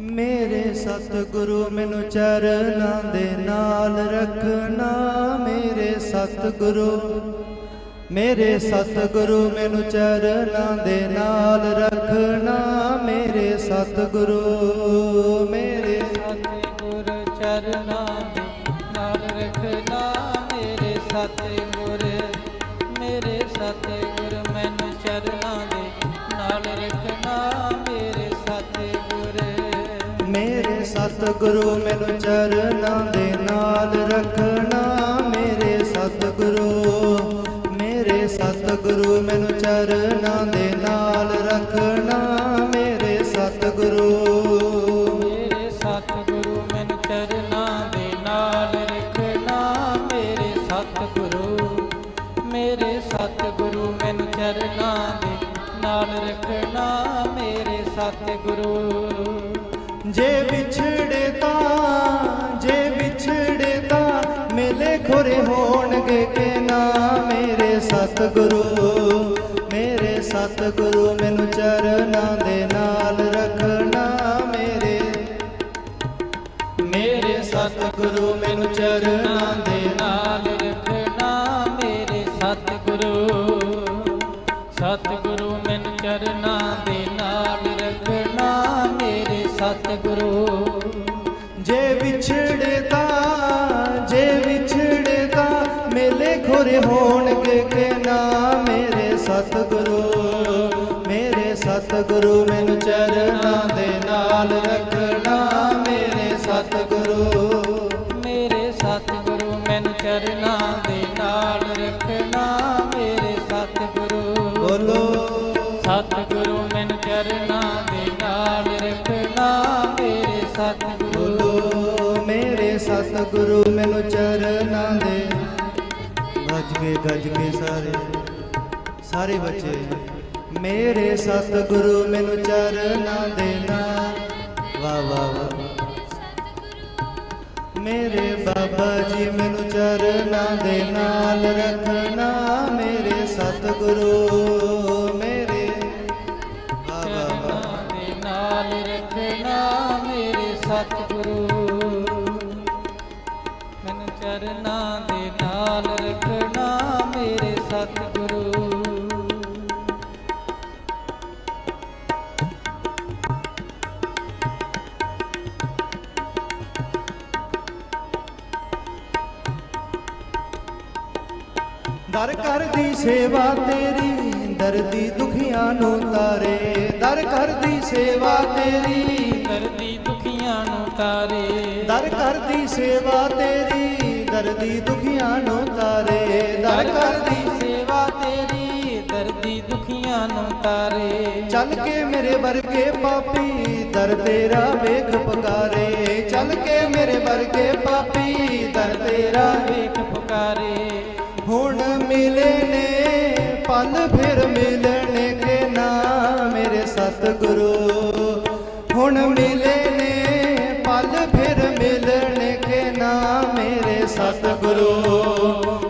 ਮੇਰੇ ਸਤਿਗੁਰੂ, ਮੈਨੂੰ ਚਰਨਾਂ ਦੇ ਨਾਲ ਰੱਖਣਾ। ਮੇਰੇ ਸਤਿਗੁਰੂ ਮੇਰੇ ਸਤਿਗੁਰੂ, ਮੈਨੂੰ ਚਰਨਾਂ ਦੇ ਨਾਲ ਰੱਖਣਾ। ਮੇਰੇ ਸਤਿਗੁਰੂ, ਮੇਰੇ ਸਤਿਗੁਰ, ਚਰਨਾਂ ਦੇ ਨਾਲ ਰੱਖਣਾ। ਮੇਰੇ ਸਤਿਗੁਰ, ਮੇਰੇ ਸਤਿ ਸਤਿਗੁਰੂ, ਮੈਨੂੰ ਚਰਨਾਂ ਦੇ ਨਾਲ ਰੱਖਣਾ ਮੇਰੇ ਸਤਿਗੁਰੂ ਮੇਰੇ ਸਤਿਗੁਰੂ, ਮੈਨੂੰ ਚਰਨਾਂ ਦੇ ਨਾਲ ਰੱਖਣਾ ਮੇਰੇ ਸਤਿਗੁਰੂ। ਮੇਰੇ ਸਤਿਗੁਰੂ, ਮੈਨੂੰ ਚਰਨਾਂ ਦੇ ਨਾਲ ਰੱਖਣਾ ਮੇਰੇ ਸਤਿਗੁਰੂ ਮੇਰੇ ਸਤਿਗੁਰੂ, ਮੈਨੂੰ ਚਰਨਾਂ ਦੇ ਨਾਲ ਰੱਖਣਾ ਮੇਰੇ ਸਤਿਗੁਰੂ। ਸਤਿਗੁਰੂ, ਮੇਰੇ ਸਤਿਗੁਰੂ, ਮੈਨੂੰ ਚਰਨਾਂ ਦੇ ਨਾਲ ਰੱਖਣਾ ਮੇਰੇ। ਮੇਰੇ ਸਤਿਗੁਰੂ, ਮੈਨੂੰ ਚਰਨਾਂ ਦੇ ਨਾਲ ਰੱਖਣਾ ਮੇਰੇ। ਸਤਿਗੁਰੂ ਸਤਿਗੁਰੂ, ਮੈਨੂੰ ਚਰਨਾਂ ਸਤਿਗੁਰੂ ਮੈਨੂੰ ਚਰਨਾਂ ਦੇ ਨਾਲ ਰੱਖਣਾ ਮੇਰੇ ਸਤਿਗੁਰੂ। ਮੇਰੇ ਸਤਿਗੁਰੂ ਮੈਨੂੰ ਚਰਨਾਂ ਦੇ ਨਾਲ ਰੱਖਣਾ ਮੇਰੇ ਸਤਿਗੁਰੂ। ਬੋਲੋ। ਸਤਿਗੁਰੂ ਮੈਨੂੰ ਚਰਨਾਂ ਦੇ ਨਾਲ ਰੱਖਣਾ ਮੇਰੇ ਸਤਿਗੁਰੂ। ਮੇਰੇ ਸਤਿਗੁਰੂ ਮੈਨੂੰ ਚਰਨਾਂ ਦੇ ਗੱਜ ਕੇ ਗੱਜ ਕੇ ਸਾਰੇ ਸਾਰੇ ਬੱਚੇ। ਮੇਰੇ ਸਤਿਗੁਰੂ, ਮੈਨੂੰ ਚਰਨਾਂ ਦੇ ਨਾਲ। ਵਾ ਵਾ ਵਾ ਮੇਰੇ ਬਾਬਾ ਜੀ, ਮੈਨੂੰ ਚਰਨਾਂ ਦੇ ਨਾਲ ਰੱਖਣਾ। ਮੇਰੇ ਸਤਿਗੁਰੂ। ਕਰਦੀ ਸੇਵਾ ਤੇਰੀ ਦਰਦੀ ਦੁਖੀਆਂ ਨੂੰ ਤਾਰੇ। ਦਰ ਕਰਦੀ ਸੇਵਾ ਤੇਰੀ ਕਰਦੀ ਦੁਖੀਆਂ ਨੂੰ ਤਾਰੇ। ਦਰ ਕਰਦੀ ਸੇਵਾ ਤੇਰੀ ਦਰਦੀ ਦੁਖੀਆਂ ਨੂੰ ਤਾਰੇ। ਦਰ ਕਰਦੀ ਸੇਵਾ ਤੇਰੀ ਦਰਦੀ ਦੁਖੀਆਂ ਨੂੰ ਤਾਰੇ। ਚੱਲ ਕੇ ਮੇਰੇ ਵਰਗੇ ਪਾਪੀ ਦਰ ਤੇਰਾ ਵੇਖ ਪੁਕਾਰੇ। ਚੱਲ ਕੇ ਮੇਰੇ ਵਰਗੇ ਪਾਪੀ ਦਰ ਤੇਰਾ ਵੇਖ ਪੁਕਾਰੇ। ਹੁਣ ਮਿਲੇ ਨੇ ਪਲ ਫਿਰ ਮਿਲਣੇ ਕਿ ਨਾ ਮੇਰੇ ਸਤਿਗੁਰੂ। ਹੁਣ ਮਿਲੇ ਨੇ ਪਲ ਫਿਰ ਮਿਲਣੇ ਕਿ ਨਾ ਮੇਰੇ ਸਤਿਗੁਰੂ।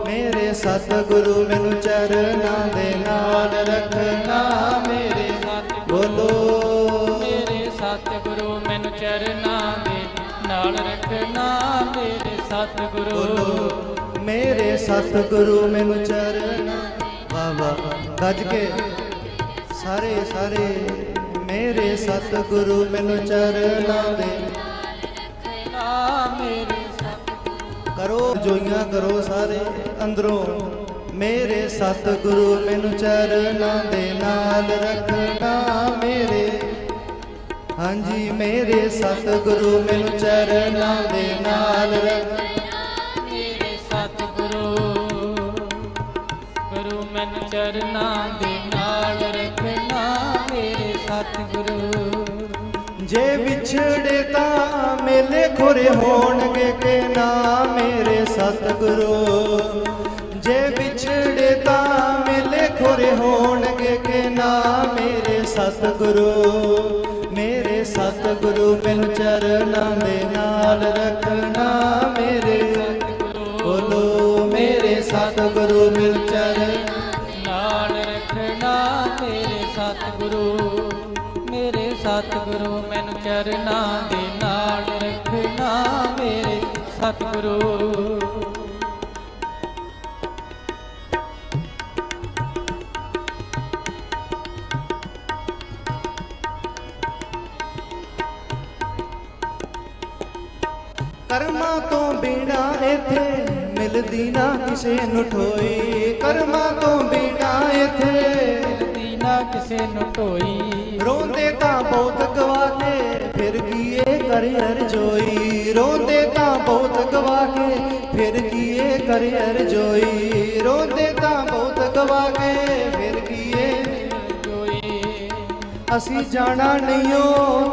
ਮੇਰੇ ਸਤਿਗੁਰੂ ਮੈਨੂੰ ਚਰਨਾਂ ਦੇ ਨਾਲ ਰੱਖਣਾ ਮੇਰੇ ਬੋਲੋ। ਮੇਰੇ ਸਤਿਗੁਰੂ ਮੈਨੂੰ ਚਰਨਾਂ ਦੇ ਨਾਲ ਰੱਖਣਾ ਮੇਰੇ ਸਤਿਗੁਰੂ। ਮੇਰੇ ਸਤਿਗੁਰੂ ਮੈਨੂੰ ਚਰਨਾਂ ਵਾ ਗੱਜ ਕੇ। ਸਾਰੇ ਸਾਰੇ, ਮੇਰੇ ਸਤਿਗੁਰੂ ਮੈਨੂੰ ਚਰਨਾਂ ਦੇ ਕਰੋ, ਜੋਈਆਂ ਕਰੋ ਸਾਰੇ ਅੰਦਰੋਂ। ਮੇਰੇ ਸਤਿਗੁਰੂ ਮੈਨੂੰ ਚਰਨਾਂ ਦੇ ਨਾਲ ਰੱਖਣਾ ਮੇਰੇ। ਹਾਂਜੀ, ਮੇਰੇ ਸਤਿਗੁਰੂ ਮੈਨੂੰ ਚਰਨਾਂ ਦੇ ਨਾਲ ਰੱਖਣਾ। ਚਰਨਾਂ ਦੇ ਨਾਲ ਰੱਖਣਾ ਮੇਰੇ ਸਤਿਗੁਰੂ। ਜੇ ਵਿਛੜੇ ਤਾਂ ਮੇਲੇ ਖੁਰੇ ਹੋਣਗੇ ਕਿ ਨਾ ਮੇਰੇ ਸਤਿਗੁਰੂ। ਜੇ ਵਿਛੜੇ ਤਾਂ ਮੇਲੇ ਖੁਰੇ ਹੋਣਗੇ ਕਿ ਨਾ ਮੇਰੇ ਸਤਿਗੁਰੂ। ਮੇਰੇ ਸਤਿਗੁਰੂ ਮੈਨੂੰ ਚਰਨਾਂ ਦੇ ਨਾਲ ਰੱਖ ਨਾਲ ਰੱਖਣਾ ਮੇਰੇ ਸਤਿਗੁਰੂ। ਕਰਮਾਂ ਤੋਂ ਬਿਨਾ ਇੱਥੇ ਮਿਲਦੀ ਨਾ ਕਿਸੇ ਨੂੰ ਠੋਈ। ਕਰਮਾਂ ਤੋਂ ਬਿਨਾ ਇੱਥੇ ਮਿਲਦੀ ਨਾ ਕਿਸੇ ਨੂੰ ਢੋਈ ਰੋਂਦੇ ਤਾਂ ਬਹੁਤ ਗਵਾ ਕੇ ਫਿਰ ਕੀਏ ਕਰੇ ਅਰਜੋਈ ਰੋਂਦੇ ਤਾਂ ਬਹੁਤ ਗਵਾ ਕੇ ਫਿਰ ਕੀਏ ਕਰੇ ਅਰਜੋਈ ਰੋਂਦੇ ਤਾਂ ਬਹੁਤ ਗਵਾ ਕੇ ਫਿਰ ਕੀਏ ਅਸੀਂ ਜਾਣਾ ਨਹੀਂਓ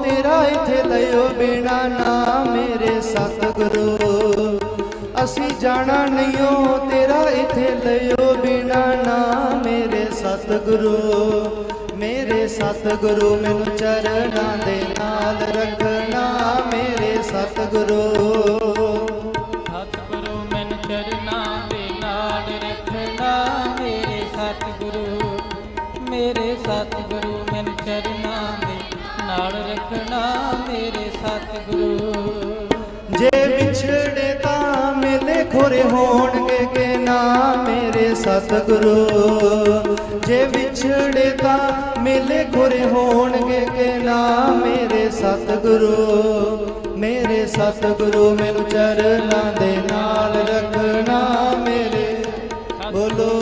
ਤੇਰਾ ਇੱਥੇ ਲਿਓ ਬਿਨਾ ਨਾ ਮੇਰੇ ਸਤਿਗੁਰੂ। ਅਸੀਂ ਜਾਣਾ ਨਹੀਂਓ ਤੇਰਾ ਇੱਥੇ ਲਿਓ ਬਿਨਾ ਨਾ ਮੇਰੇ ਸਤਿਗੁਰੂ। ਮੇਰੇ ਸਤਿਗੁਰੂ ਮੈਨੂੰ ਚਰਨਾਂ ਦੇ ਨਾਲ ਰੱਖਣਾ ਮੇਰੇ ਸਤਿਗੁਰੂ। ਸਤਿਗੁਰੂ ਮੈਨੂੰ ਚਰਨਾਂ ਦੇ ਨਾਲ ਰੱਖਣਾ ਮੇਰੇ ਸਤਿਗੁਰੂ। ਮੇਰੇ ਸਤਿਗੁਰੂ ਮੈਨੂੰ ਚਰਨਾਂ ਦੇ ਨਾਲ ਰੱਖਣਾ ਮੇਰੇ ਸਤਿਗੁਰੂ। ਜੇ ਵਿਛੜੇ ਤਾਂ ਮਿਲੇ ਹੋਣਗੇ ਕਿ ਨਾ ਮੇਰੇ ਸਤਿਗੁਰੂ। ਜੇ ਵਿਛੜੇ ਤਾਂ ਮਿਲੇ ਗੁਰੇ ਹੋਣਗੇ ਕਿ ਨਾ ਮੇਰੇ ਸਤਿਗੁਰੂ। ਮੇਰੇ ਸਤਿਗੁਰੂ ਮੈਨੂੰ ਚਰਨਾਂ ਦੇ ਨਾਲ ਰੱਖਣਾ ਮੇਰੇ। ਬੋਲੋ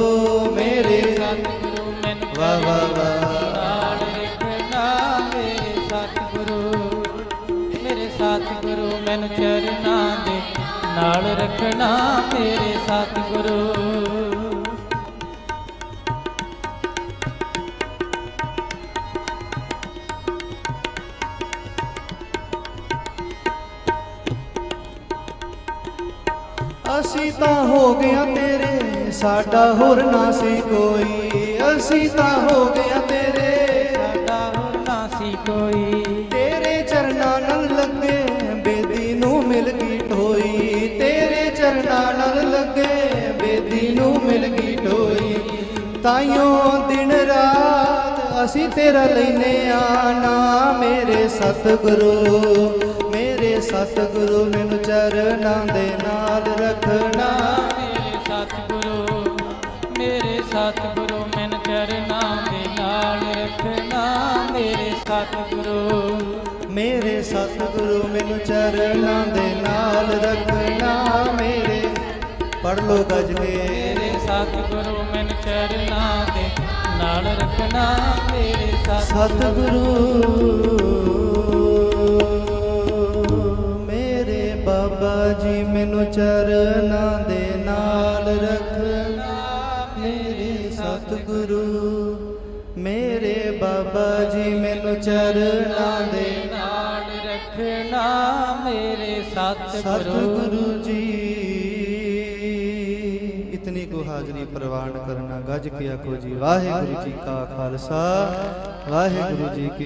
ਰੱਖਣਾ ਮੇਰੇ ਸਤਿਗੁਰੂ। ਅਸੀਂ ਤਾਂ ਹੋ ਗਿਆ ਤੇਰੇ, ਸਾਡਾ ਹੋਰ ਨਾ ਸੀ ਕੋਈ। ਅਸੀਂ ਤਾਂ ਹੋ ਗਿਆ ਤੇਰੇ। ਤਾਈਓ ਦਿਨ ਰਾਤ ਅਸੀਂ ਤੇਰਾ ਲੈਨੇ ਆ ਨਾ ਮੇਰੇ ਸਤਿਗੁਰੂ ਮੇਰੇ ਸਤਿਗੁਰੂ ਮੈਨੂੰ ਚਰਨਾਂ ਦੇ ਨਾਲ ਰੱਖਣਾ। ਮੇਰੇ ਸਤਿਗੁਰੂ ਮੇਰੇ ਸਤਿਗੁਰੂ ਮੈਨੂੰ ਚਰਨਾਂ ਦੇ ਨਾਲ ਰੱਖਣਾ। ਮੇਰੇ ਸਤਿਗੁਰੂ ਮੇਰੇ ਸਤਿਗੁਰੂ ਮੈਨੂੰ ਚਰਨਾਂ ਦੇ ਨਾਲ ਰੱਖਣਾ। ਮੇਰੇ ਪੜ ਲੋ ਗੱਜ ਕੇ ਮੇਰੇ ਸਤਿਗੁਰੂ ਮੈਨੂੰ ਚਰਨਾਂ ਦੇ ਨਾਲ ਰੱਖਣਾ ਮੇਰੇ ਸਤਿਗੁਰੂ ਮੇਰੇ ਬਾਬਾ ਜੀ ਮੈਨੂੰ ਚਰਨਾਂ ਦੇ ਨਾਲ ਰੱਖਣਾ ਮੇਰੇ ਸਤਿਗੁਰੂ ਮੇਰੇ ਬਾਬਾ ਜੀ ਮੈਨੂੰ ਚਰਨਾਂ ਦੇ ਨਾਲ ਰੱਖਣਾ ਮੇਰੇ ਸਤਿਗੁਰੂ। ਸਤਿਗੁਰੂ ਜੀ। ਪ੍ਰਵਾਨ ਕਰਨਾ ਗੱਜ ਕੇ ਆਖੋ ਜੀ। ਵਾਹਿਗੁਰੂ ਜੀ ਕਾ ਖਾਲਸਾ ਵਾਹਿਗੁਰੂ ਜੀ ਕੀ